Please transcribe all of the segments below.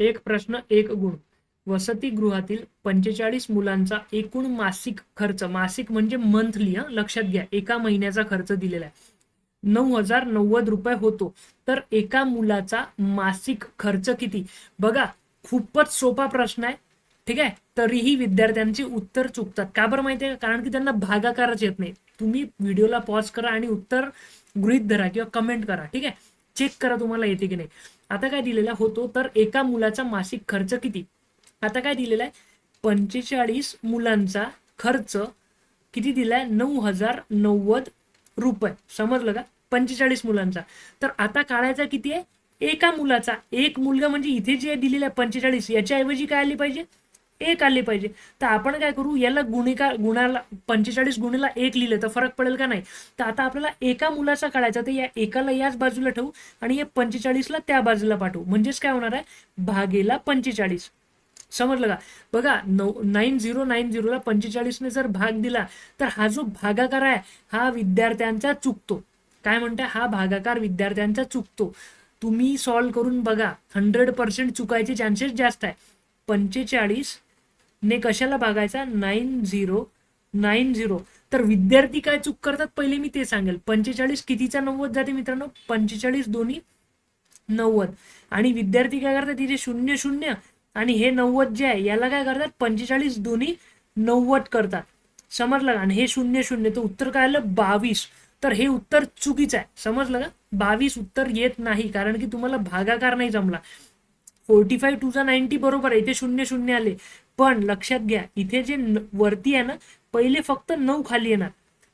एक प्रश्न एक गुण. वसतिगृहातील पंचेचाळीस मुलांचा एकूण मासिक खर्च मासिक म्हणजे मंथली हा लक्षात घ्या एका महिन्याचा खर्च दिलेला आहे. नऊ हजार नव्वद रुपये होतो तर एका मुलाचा मासिक खर्च किती? बघा खूपच सोपा प्रश्न आहे ठीक आहे? तरीही विद्यार्थ्यांची उत्तर चुकतात. का बरं माहिती आहे का? कारण की त्यांना भागाकारच येत नाही. तुम्ही व्हिडिओला पॉज करा आणि उत्तर गृहित धरा किंवा कमेंट करा ठीक आहे? चेक करा तुम्हाला येते की नाही. आता काय दिलेला होतो तर एका मुलाचा मासिक खर्च किती? आता काय दिलेला आहे पंचेचाळीस मुलांचा खर्च किती दिलाय? नऊ हजार नव्वद रुपये. समजलं का? पंचेचाळीस मुलांचा. तर आता काढायचा किती आहे? एका मुलाचा. एक मुलगा म्हणजे इथे जे दिलेला आहे पंचेचाळीस याच्याऐवजी काय आली पाहिजे? एक आले पाहिजे. तर आपण काय करू याला गुणिका गुणाला पंचेचाळीस गुणीला एक लिहिलं तर फरक पडेल का नाही? तर आता आपल्याला एका मुलाचा काढायचा तर या एकाला याच बाजूला ठेवू आणि या पंचेचाळीसला त्या बाजूला पाठवू. म्हणजेच काय होणार आहे? भागेला पंचेचाळीस. समजलं का? बघा नऊ नाईन झिरो नाईन झिरोला पंचेचाळीसने जर भाग दिला तर हा जो भागाकार आहे हा विद्यार्थ्यांचा चुकतो. काय म्हणते हा भागाकार विद्यार्थ्यांचा चुकतो. तुम्ही सॉल्व्ह करून बघा. हंड्रेड पर्सेंट चुकायचे चान्सेस जास्त आहे. पंचेचाळीस ने कशाला भागायचा नाईन झिरो नाईन झिरो. तर विद्यार्थी काय चूक करतात? पहिले मी ते सांगेल. पंचेचाळीस कितीचा नव्वद जाते मित्रांनो? पंचेचाळीस दोन्ही नव्वद. आणि विद्यार्थी काय करतात? तिथे शून्य शून्य आणि हे नव्वद जे आहे याला काय करतात? पंचेचाळीस दोन्ही नव्वद करतात. समजलं का? आणि हे शून्य शून्य. तर उत्तर काय आलं? बावीस. तर हे उत्तर चुकीचं आहे. समजलं का? बावीस उत्तर येत नाही. कारण की तुम्हाला भागाकार नाही जमला. फोर्टी फाईव्ह टू चा नाईन्टी बरोबर आहे इथे शून्य शून्य आले. पण लक्षात घ्या इथे जे वरती आहे ना पहिले फक्त नऊ खाली येणार.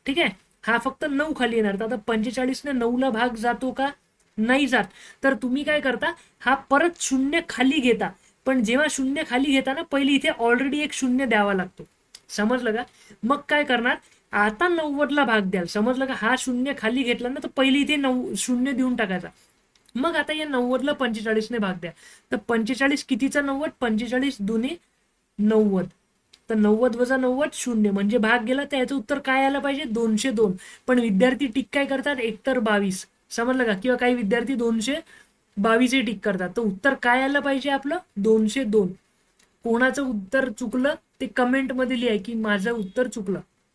ठीक आहे? हा फक्त नऊ खाली येणार. तर आता पंचेचाळीसने नऊला भाग जातो का? नाही जात. तर तुम्ही काय करता हा परत शून्य खाली घेता. पण जेव्हा शून्य खाली घेता ना पहिले इथे ऑलरेडी एक शून्य द्यावा लागतो. समजलं का? मग काय करणार? आता नव्वदला भाग द्याल. समजलं का? हा शून्य खाली घेतला ना तर पहिले इथे नऊ शून्य देऊन टाकायचा. मग आता या नव्वदला पंचेचाळीसने भाग द्या. तर पंचेचाळीस कितीचा नव्वद? पंचेचाळीस दोन्ही नव्वद. तर नव्वद वजा नव्वद शून्य. म्हणजे भाग गेला तर याचं उत्तर काय आलं पाहिजे? दोनशे दोन. पण विद्यार्थी टिक काय करतात? एकतर बावीस. समजलं का? किंवा काही विद्यार्थी दोनशे बावीस टिक करतात. तर उत्तर काय आलं पाहिजे आपलं? दोनशे दोन. कोणाचं उत्तर चुकलं? ते कमेंटमध्ये लिहाय की माझं उत्तर चुकलं.